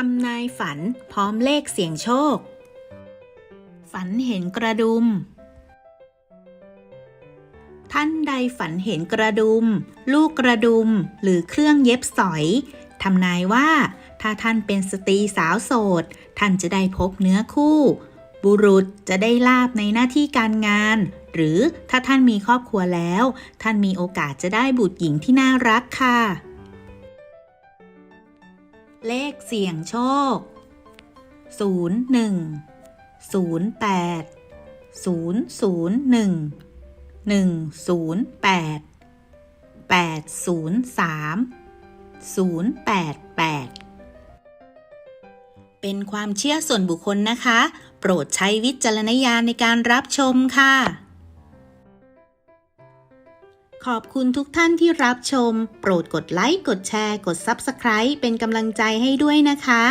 ทำนายฝันพร้อมเลขเสี่ยงโชค ฝันเห็นกระดุม ท่านใดฝันเห็นกระดุม ลูกกระดุมหรือเครื่องเย็บสอยทำนายว่า ถ้าท่านเป็นสตรีสาวโสด ท่านจะได้พบเนื้อคู่ บุรุษจะได้ลาบในหน้าที่การงาน หรือถ้าท่านมีครอบครัวแล้ว ท่านมีโอกาสจะได้บุตรหญิงที่น่ารักค่ะ เลขเสี่ยงโชค 0 1 0 8 0 0 1 1 0 8 8 0 3 0 8 8 เป็นความเชื่อส่วนบุคคลนะคะ โปรดใช้วิจารณญาณในการรับชมค่ะ ขอบคุณทุกท่านที่รับชม โปรดกดไลค์ กดแชร์ กด Subscribe เป็นกำลังใจให้ด้วยนะคะ